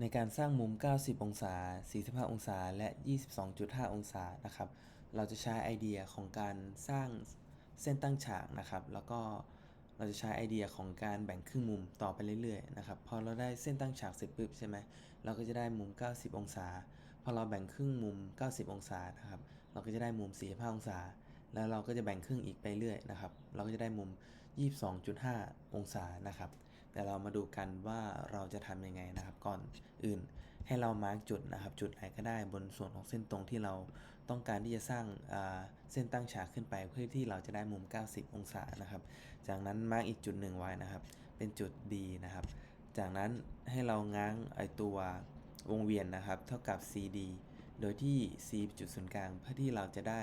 ในการสร้างมุม 90 องศา 45 องศา และ 22.5 องศานะครับ เราจะใช้ไอเดียของการสร้างเส้นตั้งฉากนะครับ แล้วก็เราจะใช้ไอเดียของการแบ่งครึ่งมุมต่อไปเรื่อยๆนะครับพอเราได้เส้นตั้งฉากเสร็จปุ๊บใช่ไหมเราก็จะได้มุม 90 องศา พอเราแบ่งครึ่งมุม 90 องศานะครับ เราก็จะได้มุม 45 องศา แล้วเราก็จะแบ่งครึ่งอีกไปเรื่อยนะครับ เราก็จะได้มุม 22.5 องศานะครับ แต่เรามาดูกันว่าเราจะทำยังไงนะครับก่อนอื่น ให้เรามาร์กจุดนะครับ จุดไหนก็ได้บนส่วนของเส้นตรงที่เราต้องการที่จะสร้างเส้นตั้งฉากขึ้นไป เพื่อที่เราจะได้มุม 90 องศานะครับ จากนั้นมาร์กอีกจุดหนึ่งไว้นะครับ เป็นจุด D นะครับ จากนั้นให้เราง้างไอตัววงเวียนนะครับ เท่ากับ CD โดยที่ C เป็นจุดศูนย์กลางเพื่อที่เราจะได้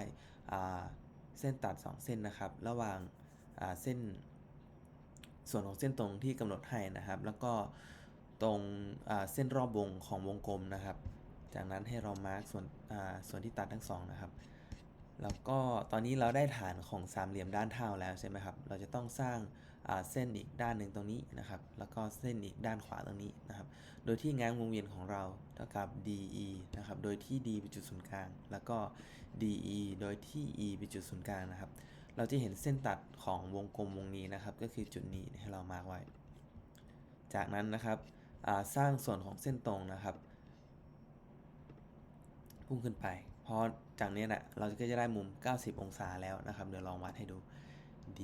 เส้นตัด 2 เส้นนะครับ ระหว่างเส้น ส่วนของเส้นตรงที่กำหนดให้นะครับ แล้วก็ตรงเส้นรอบวงของวงกลมนะครับ จากนั้นให้เรามาร์กส่วนส่วนที่ตัดทั้งสองนะครับ แล้วก็ตอนนี้เราได้ฐานของสามเหลี่ยมด้านเท้าแล้วใช่ไหมครับ เราจะต้องสร้างเส้นอีกด้านหนึ่งตรงนี้นะครับ แล้วก็เส้นอีกด้านขวาตรงนี้นะครับ โดยที่ง้างวงเวียนของเราเท่ากับ DE นะครับ โดยที่ D เป็นจุดศูนย์กลาง แล้วก็ DE โดยที่ E เป็นจุดศูนย์กลางนะครับ เราจะเห็นเส้นตัดของวงกลมวงนี้นะครับ ก็คือจุดนี้ให้เรามาร์กไว้ จากนั้นนะครับสร้างส่วนของเส้นตรงนะครับ พุ่งขึ้นไป พอจากนี้นะเราก็จะได้มุม 90 องศาแล้วนะครับ เดี๋ยวลองวัดให้ดู D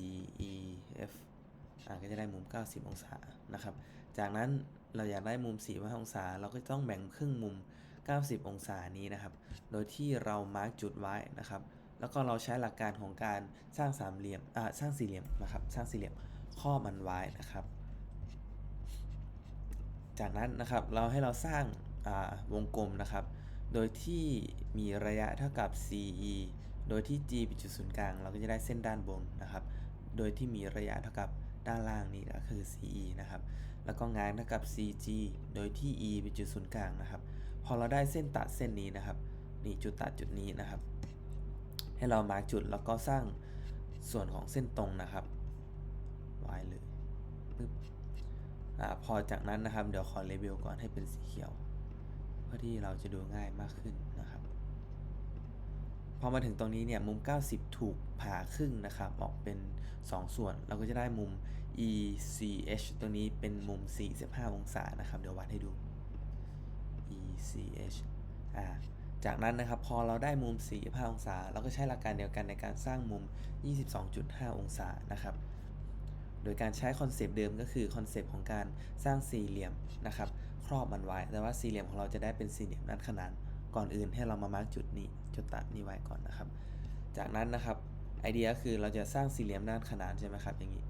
E F ก็จะได้มุม 90 องศานะครับ จากนั้นเราอยากได้มุม45องศา เราก็ต้องแบ่งครึ่งมุม 90 องศานี้นะครับ โดยที่เรามาร์กจุดไว้นะครับ แล้วก็เราใช้หลักการของการสร้างสามเหลี่ยมอ่าสร้างสี่เหลี่ยมนะครับสร้างสี่เหลี่ยมข้อมันไว้นะครับ จากนั้นนะครับเราให้เราสร้างวงกลมนะครับ โดยที่มีระยะเท่ากับ CE โดยที่ G เป็นจุดศูนย์กลาง เราก็จะได้เส้นด้านบนนะครับ โดยที่มีระยะเท่ากับด้านล่างนี้ก็คือ CE นะครับ แล้วก็งานเท่ากับ CG โดยที่ E เป็นจุดศูนย์กลางนะครับ พอเราได้เส้นตัดเส้นนี้นะครับ นี่จุดตัดจุดนี้นะครับ ให้เรามาร์กจุดแล้วก็สร้างส่วนของเส้นตรงนะครับไว้เลยปึ๊บอพอจากนั้นนะครับ เดี๋ยวขอเลเบลก่อนให้เป็นสีเขียว เพื่อที่เราจะดูง่ายมากขึ้นนะครับ พอมาถึงตรงนี้เนี่ยมุม 90 ถูกผ่าครึ่งนะครับ ออกเป็น 2 ส่วน เราก็จะได้มุม ECH ตรงนี้เป็นมุม 45 องศานะครับ เดี๋ยววัดให้ดู ECH อ่า จากนั้นนะครับพอเราได้มุม 45 องศา เราก็ใช้หลักการเดียวกันในการสร้างมุม 22.5 องศานะครับ โดยการใช้คอนเซปต์เดิมก็คือคอนเซปต์ของการสร้างสี่เหลี่ยมนะครับครอบมันไว้ แต่ว่าสี่เหลี่ยมของเราจะได้เป็นสี่เหลี่ยมด้านขนานก่อนอื่นให้เรามามาร์กจุดนี้จุดตัดนี้ไว้ก่อนนะครับ จากนั้นนะครับไอเดียคือเราจะสร้างสี่เหลี่ยมด้านขนานใช่ไหมครับอย่างนี้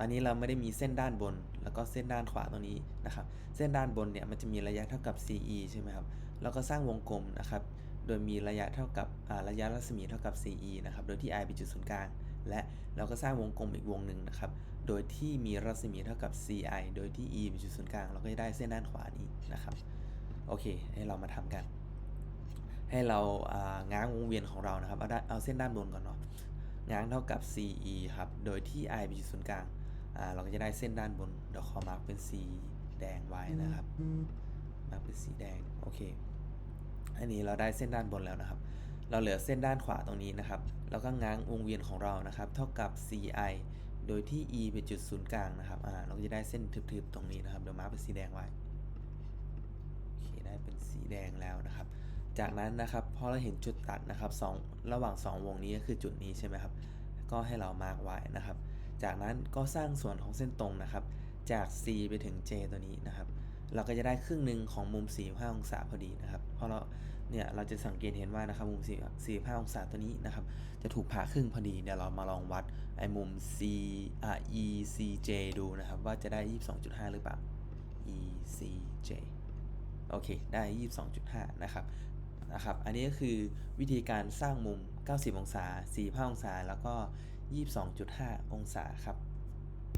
อนนี้เราไม่ได้มีเส้นด้านบน แล้วก็เส้นด้านขวาตรงนี้นะครับ เส้นด้านบนเนี่ยมันจะมีระยะเท่ากับ CE ใช่ไหมครับ แล้วก็สร้างวงกลมนะครับ โดยมีระยะเท่ากับระยะรัศมีเท่ากับ CE นะครับ โดยที่ i เป็นจุดศูนย์กลาง และเราก็สร้างวงกลมอีกวงหนึ่งนะครับ โดยที่มีรัศมีเท่ากับ CI โดยที่ e เป็นจุดศูนย์กลาง เราก็จะได้เส้นด้านขวานี้นะครับ โอเค ให้เรามาทำกัน ให้เราง้างวงเวียนของเรานะครับ เอาเอาเส้นด้านบนก่อนเนาะ ง้างเท่ากับ CE ครับ โดยที่ i เป็นจุดศูนย์กลาง เราก็จะได้เส้นด้านบนเดี๋ยวขอมาร์กเป็นสีแดงไว้นะครับ มาร์กเป็นสีแดงโอเค อันนี้เราได้เส้นด้านบนแล้วนะครับ เราเหลือเส้นด้านขวาตรงนี้นะครับ แล้วก็ง้างวงเวียนของเรานะครับ เท่ากับ CI โดยที่ E เป็นจุดศูนย์กลางนะครับอ่าเราก็จะได้เส้นทึบๆตรงนี้นะครับเดี๋ยวมาร์กเป็นสีแดงไว้โอเคได้เป็นสีแดงแล้วนะครับ จากนั้นนะครับพอเราเห็นจุดตัดนะครับสองระหว่าง 2 วงนี้ก็คือจุดนี้ใช่ไหมครับ ก็ให้เรามาร์กไว้นะครับ จากนั้นก็สร้างส่วนของเส้นตรงนะครับ จาก C ไปถึง J ตัวนี้นะครับ เราก็จะได้ครึ่งหนึ่งของมุม 45 องศาพอดีนะครับเพราะเราเนี่ยเราจะสังเกตเห็นว่านะครับมุม 45 องศาตัวนี้นะครับ จะถูกผ่าครึ่งพอดีเดี๋ยวเรามาลองวัดไอ้มุม C E C J ดูนะครับ ว่าจะได้ 22.5 หรือเปล่า E C J โอเค ได้ 22.5 นะครับนะครับ อันนี้ก็คือวิธีการสร้างมุม 90 องศา 45 องศา แล้วก็ 22.5 องศาครับ